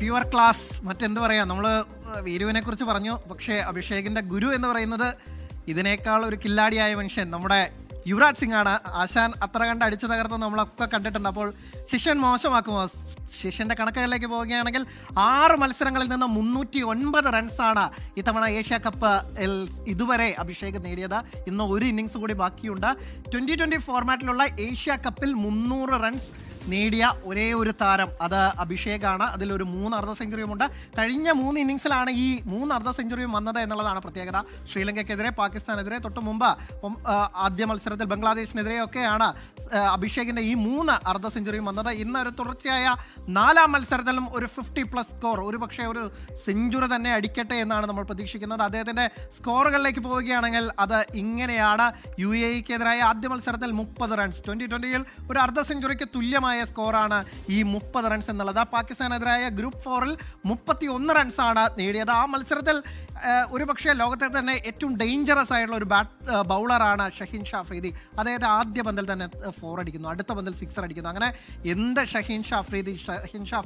Pure class മറ്റെന്ത് പറയാം നമ്മൾ വീരുവിനെ കുറിച്ച് പറഞ്ഞു. പക്ഷേ അഭിഷേകിന്റെ ഗുരു എന്ന് പറയുന്നത് ഇതിനേക്കാൾ ഒരു കില്ലാടിയായ മനുഷ്യൻ. നമ്മുടെ യുവരാജ് സിംഗ് ആണ് ആശാൻ അത്ര കണ്ട് അടിച്ചു തകർത്ത് നമ്മളൊക്കെ കണ്ടിട്ടുണ്ട്. അപ്പോൾ ശിഷ്യൻ മോശമാക്കുമോ ശിഷ്യന്റെ കണക്കുകളിലേക്ക് പോവുകയാണെങ്കിൽ ആറ് മത്സരങ്ങളിൽ നിന്ന് മുന്നൂറ്റി ഒൻപത് റൺസാണ് ഇത്തവണ ഏഷ്യ കപ്പ് ഇതുവരെ അഭിഷേക് നേടിയത്. ഇന്ന് ഒരു ഇന്നിങ്സ് കൂടി ബാക്കിയുണ്ട്. ട്വന്റി ട്വന്റി ഫോർമാറ്റിലുള്ള ഏഷ്യ കപ്പിൽ മുന്നൂറ് റൺസ് നേടിയ ഒരേ ഒരു താരം. അത് അഭിഷേകാണ്. അതിലൊരു മൂന്ന് അർദ്ധ സെഞ്ചുറിയുമുണ്ട്. കഴിഞ്ഞ മൂന്ന് ഇന്നിങ്സിലാണ് ഈ മൂന്ന് അർദ്ധ സെഞ്ചുറിയും വന്നത് എന്നുള്ളതാണ് പ്രത്യേകത. ശ്രീലങ്കയ്ക്കെതിരെ പാകിസ്ഥാനെതിരെ തൊട്ട് മുമ്പ് ആദ്യ മത്സരത്തിൽ ബംഗ്ലാദേശിനെതിരെയൊക്കെയാണ് അഭിഷേകിന്റെ ഈ മൂന്ന് അർദ്ധ സെഞ്ചുറിയും വന്നത്. ഇന്ന് ഒരു തുടർച്ചയായ നാലാം മത്സരത്തിലും ഒരു ഫിഫ്റ്റി പ്ലസ് സ്കോർ ഒരു പക്ഷേ ഒരു സെഞ്ചുറി തന്നെ അടിക്കട്ടെ എന്നാണ് നമ്മൾ പ്രതീക്ഷിക്കുന്നത്. അദ്ദേഹത്തിന്റെ സ്കോറുകളിലേക്ക് പോവുകയാണെങ്കിൽ അത് ഇങ്ങനെയാണ്. യു എ ഇക്കെതിരായ ആദ്യ മത്സരത്തിൽ മുപ്പത് റൺസ് ട്വന്റി ട്വന്റിയിൽ ഒരു അർദ്ധ സെഞ്ചുറിക്ക് തുല്യമായ സ്കോറാണ് ഈ മുപ്പത് റൺസ് എന്നുള്ളത്. പാകിസ്ഥാനെതിരായ ഗ്രൂപ്പ് ഫോറിൽ മുപ്പത്തി ഒന്ന് റൺസാണ് നേടിയത്. ആ മത്സരത്തിൽ ഒരു പക്ഷേ ലോകത്തെ തന്നെ ഏറ്റവും ഡേഞ്ചറസ് ആയിട്ടുള്ള ഒരു ബാറ്റ് ബൗളറാണ് ഷഹീൻ ഷാ അഫ്രീദി അതായത് ആദ്യ പന്തിൽ തന്നെ ഫോർ അടിക്കുന്നു. അടുത്ത പന്തിൽ സിക്സർ അടിക്കുന്നു. അങ്ങനെ എന്ത് ഷഹീൻ ഷാ അഫ്രീദി ഷഹീൻ ഷാ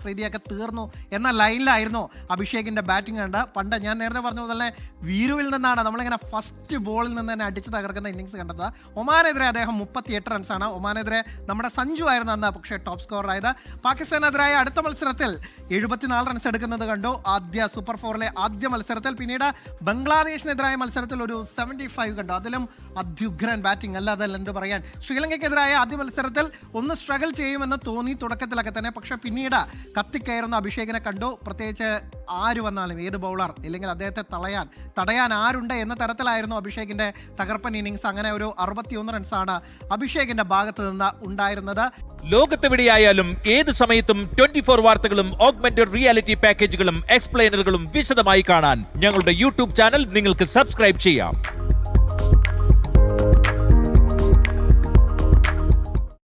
തീർന്നു എന്ന ലൈനിലായിരുന്നു അഭിഷേകിന്റെ ബാറ്റിംഗ് കണ്ട്. പണ്ട് ഞാൻ നേരത്തെ പറഞ്ഞ പോലെ വീരുവിൽ നിന്നാണ് നമ്മളിങ്ങനെ ഫസ്റ്റ് ബോളിൽ നിന്ന് തന്നെ അടിച്ച് തകർക്കുന്ന ഇന്നിങ്സ് കണ്ടത്. ഒമാനെതിരെ അദ്ദേഹം മുപ്പത്തി എട്ട് റൺസാണ് ഒമാനെതിരെ നമ്മുടെ സഞ്ജു ആയിരുന്നു അന്ന് പക്ഷേ ടോപ്പ് സ്കോറായത് പാകിസ്ഥാനെതിരായ അടുത്ത മത്സരത്തിൽ എഴുപത്തിനാല് റൺസ് എടുക്കുന്നത് കണ്ടു. ആദ്യ സൂപ്പർ ഫോറിലെ ആദ്യ മത്സരത്തിൽ പിന്നീട് ബംഗ്ലാദേശിനെതിരായ മത്സരത്തിൽ ഒരു സെവന്റി ഫൈവ് കണ്ടു. അതിലും അത്യുഗ്രൻ ബാറ്റിംഗ് അല്ല അതല്ല എന്ത് പറയാൻ. ശ്രീലങ്കയ്ക്കെതിരായ ആദ്യ മത്സരത്തിൽ ഒന്ന് സ്ട്രഗിൾ ചെയ്യുമെന്ന് തോന്നി തുടക്കത്തിലൊക്കെ തന്നെ. പക്ഷേ പിന്നീട് കത്തിക്കയറുന്ന അഭിഷേകിനെ കണ്ടു. പ്രത്യേകിച്ച് ആര് വന്നാലും ഏത് ബൗളർ ഇല്ലെങ്കിൽ അദ്ദേഹത്തെ തളയാൻ തടയാൻ ആരുണ്ട് എന്ന തരത്തിലായിരുന്നു അഭിഷേകിന്റെ തകർപ്പൻ ഇന്നിങ്സ് അങ്ങനെ ഒരു അറുപത്തിയൊന്ന് റൺസാണ് അഭിഷേകിന്റെ ഭാഗത്ത് നിന്ന് ഉണ്ടായിരുന്നത്. ലോകത്തെവിടെയായാലും ഏത് സമയത്തും ട്വന്റി ഫോർ വാർത്തകളും ഓഗ്മെന്റഡ് റിയാലിറ്റി പാക്കേജുകളും എക്സ്പ്ലെയിനറുകളും വിശദമായി കാണാൻ ഞങ്ങളുടെ യൂട്യൂബ് ചാനൽ നിങ്ങൾക്ക് സബ്സ്ക്രൈബ് ചെയ്യാം.